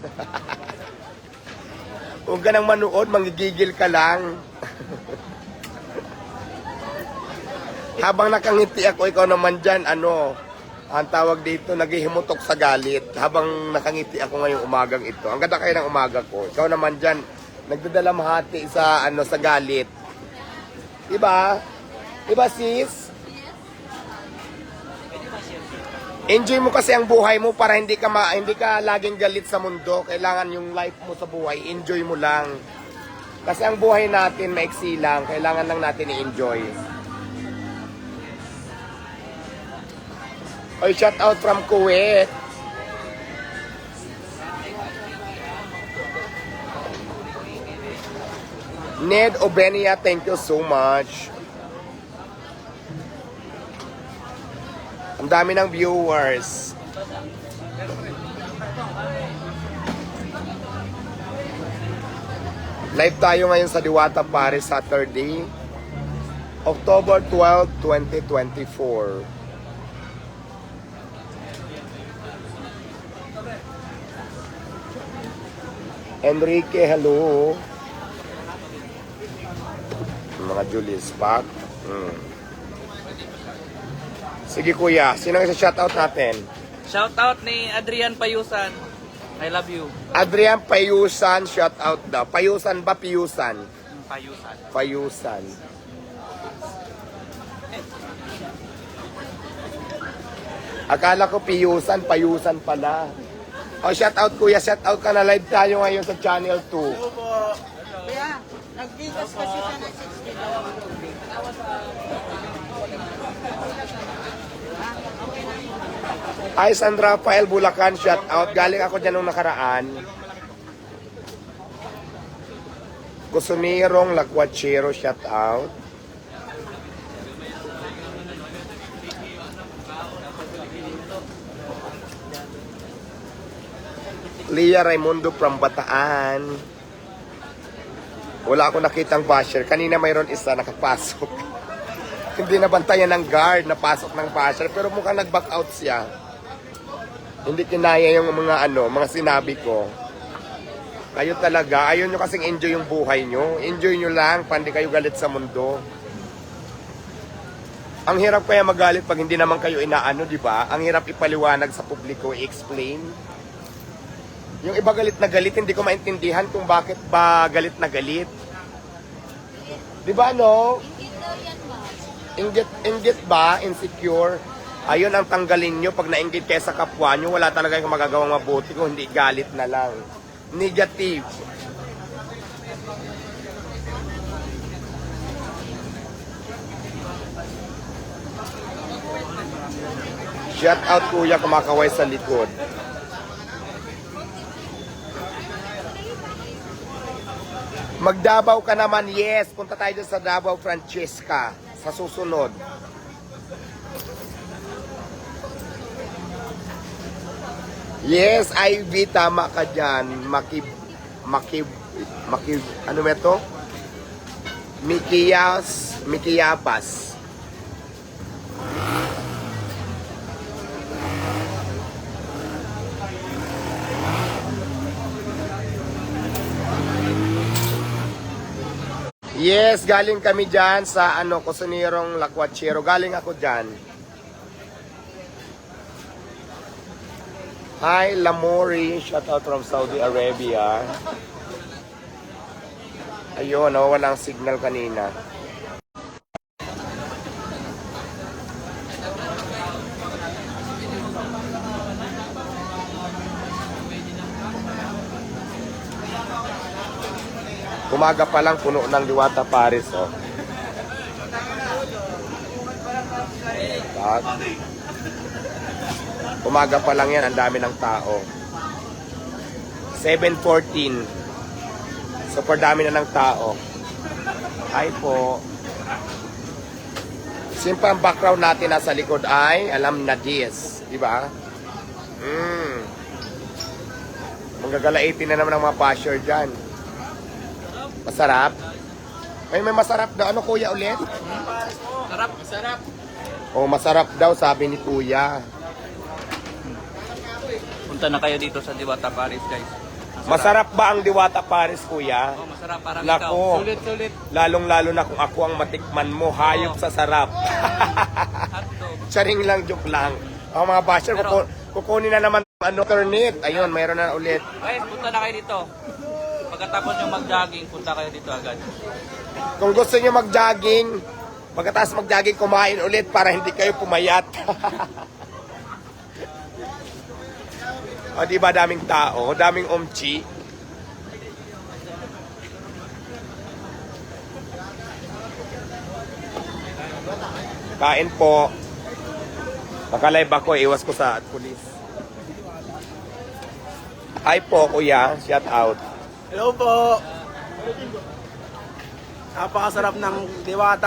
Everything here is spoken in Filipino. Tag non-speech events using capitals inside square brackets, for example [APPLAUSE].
[LAUGHS] Huwag ka nang manood, manggigigil ka lang. [LAUGHS] Habang nakangiti ako, ikaw naman dyan, ano, ang tawag dito, naghihimutok sa galit. Habang nakangiti ako ngayong umagang ito. Ang ganda kayo ng umaga ko. Ikaw naman dyan, nagdadalamhati sa, ano, sa galit. Diba? Diba, sis? Enjoy mo kasi ang buhay mo para hindi ka ma, hindi ka laging galit sa mundo. Kailangan yung life mo sa buhay, enjoy mo lang. Kasi ang buhay natin maiksi lang, kailangan lang natin i-enjoy. Oy, shout out from Kuwait. Ned Obenia, thank you so much. Ang dami ng viewers. Live tayo ngayon sa Diwata Paris Saturday, October 12, 2024. Enrique, hello. Mga Julius Pack. Hmm. Sige kuya, sino ang isa-shoutout natin? Shoutout ni Adrian Payusan. I love you. Adrian Payusan, shoutout daw. Payusan ba Piyusan? Payusan. Payusan. Akala ko Piyusan, Payusan pala. O, shoutout kuya, shoutout ka na live tayo ngayon sa Channel 2. Kaya, nagbigas kasi siya ng 60 daw ang tubig. Hi, San Rafael Bulacan, shoutout. Galing ako dyan nung nakaraan. Kusumirong Lakwachero, shoutout. Lia Raimundo from Bataan. Wala ako nakitang basher. Kanina mayroon isa nakapasok. [LAUGHS] Hindi nabantayan ng guard na pasok ng basher pero mukhang nag-back out siya. Hindi kinaya yung mga ano, mga sinabi ko. Kayo talaga, ayaw nyo kasing enjoy yung buhay nyo. Enjoy nyo lang, pandi kayo galit sa mundo. Ang hirap kaya magalit pag hindi naman kayo inaano, di ba? Ang hirap ipaliwanag sa publiko, i-explain. Yung iba galit na galit, hindi ko maintindihan kung bakit ba galit na galit. Di ba no? Inggit, inggit ba? Insecure? Ayun ang tanggalin nyo. Pag nainggit kayo sa kapwa nyo, wala talaga kayong magagawang mabuti kung hindi galit na lang. Negative. Shout out kuya kumakaway sa likod. Magdabaw ka naman, yes. Punta tayo sa Davao, Francesca. Sa susunod. Yes, Ivy, tama ka dyan. Makib, makib, makib, ano ba ito? Mikiyas, Mikiyapas. Yes, galing kami dyan sa ano, Kusunirong Lakwachero. Galing ako dyan. Hi, Lamori. Shout out from Saudi Arabia. Ayun, nawawala ang signal kanina. Umaga pa lang puno ng Diwata Paris, oh. Tak. Umaga pa lang yan, ang dami ng tao. 7.14. Super dami na ng tao. Hi po. Simple ang background natin nasa likod ay, alam na this. Di ba? Mm. Manggagalaiti na naman ang mga basher dyan. Masarap? Ay, may masarap na. Ano kuya ulit? Sarap, sarap. Oh, masarap daw, sabi ni kuya. Punta na kayo dito sa Diwata Paris, guys. Masarap ba ang Diwata Paris, kuya? Oh, masarap parang Nako. ikaw. Sulit-sulit. Lalong-lalo na kung ako ang matikman mo, hayop sa sarap. [LAUGHS] Charing lang, joke lang. Ang mga basher, Pero- kuku- kukunin na naman ano, turnip. Ayun, mayroon na ulit. Guys, punta na kayo dito. Pagkatapos nyo mag-jogging, punta kayo dito agad. Kung gusto niyo mag-jogging, pagkatapos mag-jogging, kumain ulit para hindi kayo pumayat. [LAUGHS] o, di ba daming tao, daming umchi. Kain po. Nakalive ako, iwas ko sa pulis. Hi po, kuya. Shout out. Hello po. Napakasarap ng diwata